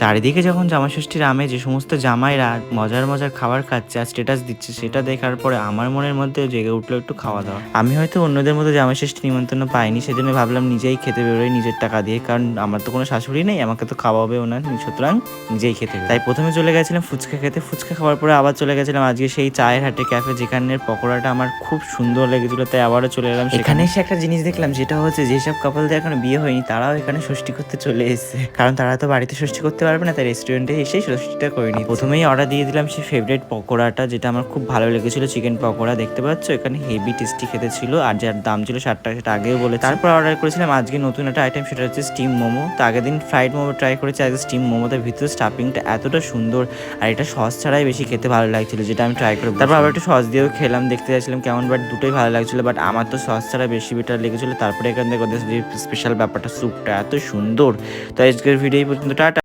চারিদিকে যখন জামাষষ্ঠীর আমে যে সমস্ত জামাইরা মজার মজার খাবার খাচ্ছে আর স্টেটাস দিচ্ছে, সেটা দেখার পরে আমার মনের মধ্যে জেগে উঠল একটু খাওয়া দাওয়া। আমি হয়তো অন্যদের মতো জামাষষ্ঠী নিমন্ত্রণ পাইনি, সেজন্য ভাবলাম নিজেই খেতে বেরোই নিজের টাকা দিয়ে, কারণ আমার তো কোনো শাশুড়ি নেই, আমাকে তো খাওয়াবেও ওনার, সুতরাং নিজেই খেতে তাই প্রথমে চলে গেছিলাম ফুচকা খেতে, ফুচকা খাওয়ার পরে আবার চলে গেছিলাম আজকে সেই চায়ের হাটে ক্যাফে যেখানের পকোড়াটা আমার খুব সুন্দর লেগেছিল, তাই আবারও চলে এলাম এখানে এসে একটা জিনিস দেখলাম, যেটা হচ্ছে যেসব কাপলদের এখনও বিয়ে হয়নি, তারাও এখানে ষষ্ঠী করতে চলে এসেছে। কারণ তারা তো বাড়িতে ষষ্ঠী করতে পারবে না, তাই রেস্টুরেন্টে এসে ষষ্ঠীটা করে নিই প্রথমেই অর্ডার দিয়ে দিলাম সেই ফেভারিট পকোড়াটা, যেটা আমার খুব ভালো লেগেছিল চিকেন পকোড়া, দেখতে পাচ্ছ? এখানে হেভি টেস্টি খেতে ছিল, আর যার দাম ছিল ষাট টাকা, সেটা আগেও বলে তারপর অর্ডার করেছিলাম আজকে নতুন একটা আইটেম সেটা হচ্ছে স্টিম মোমো। তো আগের দিন ফ্রাইড মোমো ট্রাই করেছি, আজকে স্টিম মোমোতে ভিতরে স্টাফিংটা এতটা সুন্দর, আর এটা সস ছাড়াই বেশি খেতে ভালো লাগছিল, যেটা আমি ট্রাই করে তারপর আবার একটু সস দিয়েও খেলাম, দেখতে চাইছিলাম কেমন বাট দুটোই ভালো লাগছিল বাট আমার তো সস ছাড়া বেশি বেটার লেগেছিল। তারপরে এখান থেকে স্পেশাল ব্যাপারটা স্যুপটা এত সুন্দর। তো আজকের ভিডিও পর্যন্ত, টাটা।